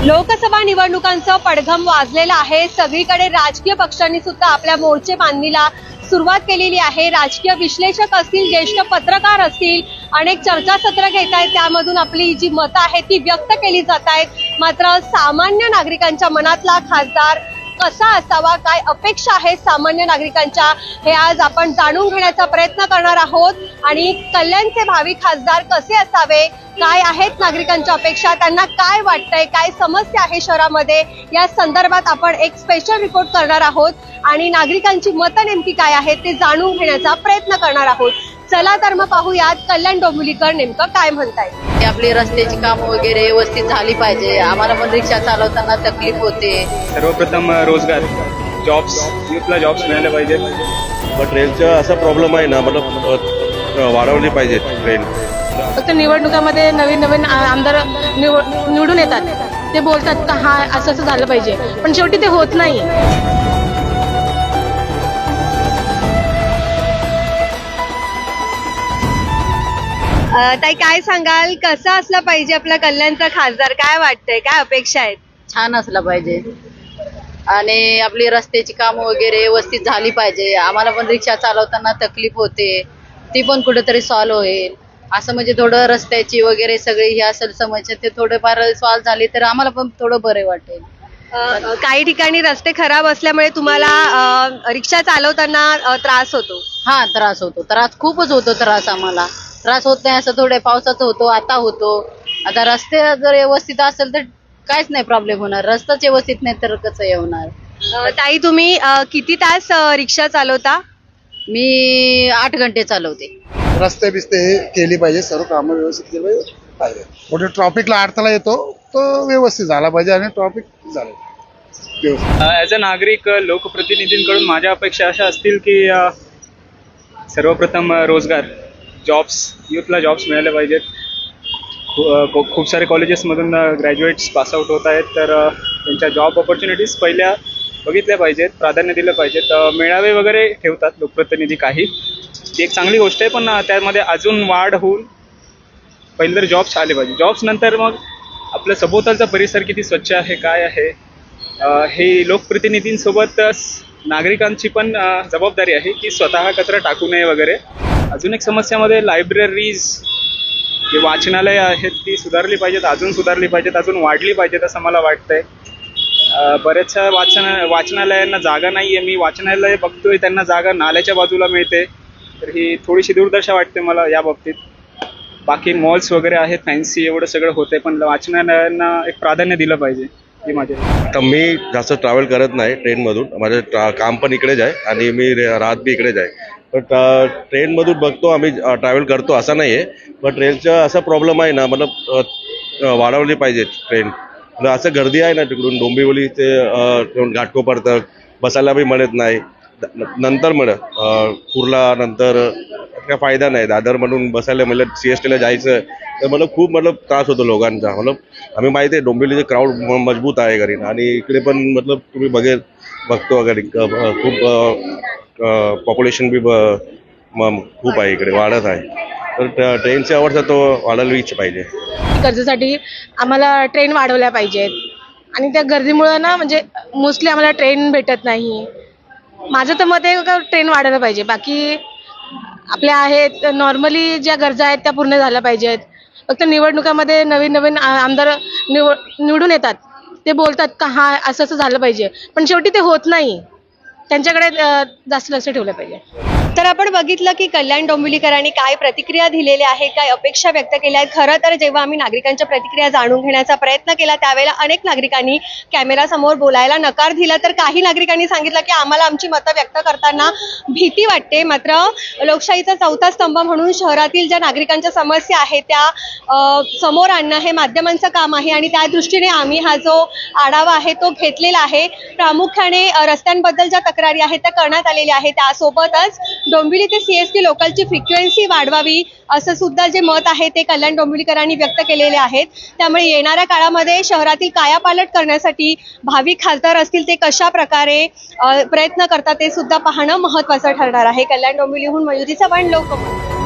लोकसभा निवडणुकांचं पडघम वाजलेलं आहे. सगळीकडे राजकीय पक्षांनी सुद्धा आपल्या मोर्चे बांधणीला सुरुवात केलेली आहे. राजकीय विश्लेषक असतील ज्येष्ठ पत्रकार असतील अनेक चर्चासत्र घेत आहेत. त्यामधून आपली जी मतं आहेत ती व्यक्त केली जात आहेत. मात्र सामान्य नागरिकांच्या मनातला खासदार कसा असावा काय अपेक्षा आहेत सामान्य नागरिकांच्या हे आज आपण जाणून घेण्याचा प्रयत्न करणार आहोत. आणि कल्याणचे भावी खासदार कसे असावे काय आहेत नागरिकांच्या अपेक्षा त्यांना काय वाटतंय काय समस्या आहे शहरामध्ये या संदर्भात आपण एक स्पेशल रिपोर्ट करणार आहोत. आणि नागरिकांची मतं नेमकी काय आहेत ते जाणून घेण्याचा प्रयत्न करणार आहोत. चला तर मग पाहूयात कल्याण डोंबिवलीकर नेमकं काय म्हणतायत. की आपली रस्त्याची कामं वगैरे व्यवस्थित झाली पाहिजे. आम्हाला पण रिक्षा चालवताना तकलीफ होते. सर्वप्रथम रोजगार. जॉब्स युथला जॉब्स मिळाले पाहिजेत. पण ट्रेनचा असा प्रॉब्लेम आहे ना मतलब वाढवली पाहिजे ट्रेन फक्त निवडणुकामध्ये नवीन नवीन आमदार निवड निवडून येतात. ते बोलतात का हा असं असं झालं पाहिजे. पण शेवटी ते होत नाही. अं, ताई काय सांगाल? कसा असला पाहिजे आपला कल्याणचा खासदार? काय वाटतंय? काय अपेक्षा आहेत? छान असला पाहिजे. आणि आपली रस्त्याची कामं वगैरे व्यवस्थित झाली पाहिजे. आम्हाला पण रिक्षा चालवताना तकलीफ होते. ती पण कुठेतरी सॉल्व्ह होईल. असं म्हणजे थोडं रस्त्याची वगैरे सगळी ही असेल समस्या ते थोडेफार सॉल्व्ह झाली तर आम्हाला पण थोडं बरे वाटेल. अं, काही ठिकाणी रस्ते खराब असल्यामुळे तुम्हाला अं, रिक्षा चालवताना अं, त्रास होतो. हा त्रास होतो. त्रास खूपच होतो त्रास आम्हाला. त्रास होत नाही असं थोडे पावसाचं होतो आता होतो. आता रस्ते जर व्यवस्थित असेल तर काहीच नाही प्रॉब्लेम होणार. रस्ताच व्यवस्थित नाही तर कसं हे होणार? अं, ताई तुम्ही अं, किती तास अं, रिक्षा चालवता? मी आठ घंटे चालवते. रस्ते बिस्ते हे केली पाहिजे सर्व कामं व्यवस्थित केली पाहिजे. पाहिजे. कुठे ट्रॉफिकला अडथळा येतो तो व्यवस्थित झाला पाहिजे आणि ट्रॉफिक झालं. व्यवस्थित. ॲज अ नागरिक अ, लोकप्रतिनिधींकडून माझ्या अपेक्षा अशा असतील की अ, सर्वप्रथम अ, रोजगार. जॉब्स युथला जॉब्स मिळाले पाहिजेत. खूप सारे कॉलेजेसमधून ग्रॅज्युएट्स पासआउट होत आहेत. तर त्यांच्या जॉब ऑपॉर्च्युनिटीज पहिल्या बघितल्या पाहिजेत प्राधान्य दिलं पाहिजेत. मेळावे वगैरे ठेवतात लोकप्रतिनिधी काही. ती एक चांगली गोष्ट आहे पण त्यामध्ये अजून वाढ होऊन पहिले तर जॉब्स आले पाहिजे. जॉब्स नंतर मग आपल्या सभोवतालचा परिसर किती स्वच्छ आहे काय आहे हे लोकप्रतिनिधींसोबत नागरिकांची पण जबाबदारी आहे की स्वतः कचरा टाकू नये वगैरे. अजून एक समस्यामध्ये लायब्ररीज जे वाचनालय आहेत ती सुधारली पाहिजेत अजून सुधारली पाहिजेत अजून वाढली पाहिजेत असं मला वाटतंय. बऱ्याचशा वाचन वाचनालयांना जागा नाही आहे मी वाचनालय बघतोय त्यांना जागा नाल्याच्या बाजूला मिळते. तर ही थोडीशी दुर्दशा वाटते मला या बाबतीत. बाकी मॉल्स वगैरे आहेत फॅन्सी एवढं सगळं होते पण वाचनालयांना एक प्राधान्य दिलं पाहिजे. ही माझी. तर मी जास्त ट्रॅव्हल करत नाही ट्रेनमधून माझं काम पण इकडेच आहे आणि मी राहत बी इकडेच आहे. पण ट्रेनमधून uh, बघतो आम्ही ट्रॅव्हल करतो असं नाही आहे पण ट्रेनचा असा प्रॉब्लेम आहे ना मतलब वाढवली पाहिजे ट्रेन असं गर्दी आहे ना तिकडून डोंबिवली ते अ, घाटकोपर तक बसायला बी मिळत नाही. न- नंतर मिळत कुर्ला नंतर काय फायदा नाही. दादर म्हणून बसायला म्हणलं सी एस टीला जायचं तर मला खूप मतलब त्रास होतो लोकांचा. मतलब आम्ही माहिती आहे डोंबिवलीचे क्राऊड मजबूत आहे घरी. आणि इकडे पण मतलब तुम्ही बघेल बघतो वगैरे. खूप पॉप्युलेशन बी खूप आहे इकडे वाढत आहे. तर ट- ट्रेनची आवडता तो वाढवलीच पाहिजे. कर्जासाठी आम्हाला ट्रेन वाढवल्या पाहिजेत. आणि त्या गर्दीमुळं ना म्हणजे मोस्टली आम्हाला ट्रेन भेटत नाही. माझं तर मत आहे का ट्रेन वाढायला पाहिजे. बाकी आपल्या आहेत नॉर्मली ज्या गरजा आहेत त्या पूर्ण झाल्या पाहिजेत. फक्त निवडणुकामध्ये नवीन नवीन आमदार निवड निवडून येतात. ते बोलतात का हा असं असं झालं पाहिजे. पण शेवटी ते होत नाही. त्यांच्याकडे जास्त लक्ष ठेवलं पाहिजे. तर आपण बघितलं की कल्याण डोंबिवलीकरांनी काय प्रतिक्रिया दिलेल्या आहेत काय अपेक्षा व्यक्त केल्या आहेत. खरं तर जेव्हा आम्ही नागरिकांच्या प्रतिक्रिया जाणून घेण्याचा प्रयत्न केला त्यावेळेला अनेक नागरिकांनी कॅमेरासमोर बोलायला नकार दिला. तर काही नागरिकांनी सांगितलं की आम्हाला आमची मतं व्यक्त करताना भीती वाटते. मात्र लोकशाहीचा चौथा स्तंभ म्हणून शहरातील ज्या नागरिकांच्या समस्या आहेत त्या समोर आणणं हे माध्यमांचं काम आहे आणि त्या दृष्टीने आम्ही हा जो आढावा आहे तो घेतलेला आहे. प्रामुख्याने रस्त्यांबद्दल ज्या तक्रारी आहेत त्या करण्यात आलेल्या आहेत. त्यासोबतच डोंबिवली ते सीएसटी लोकलची फ्रिक्वेन्सी वाढवावी असं सुद्धा जे मत आहे ते कल्याण डोंबिवलीकरांनी व्यक्त केलेले आहेत. त्यामुळे येणाऱ्या काळामध्ये शहरातील कायापालट करण्यासाठी भावी खासदार असतील ते कशा प्रकारे प्रयत्न करतात ते सुद्धा पाहणं महत्त्वाचं ठरणार आहे. कल्याण डोंबिवलीहून मयुरी चव्हाण लोकमत.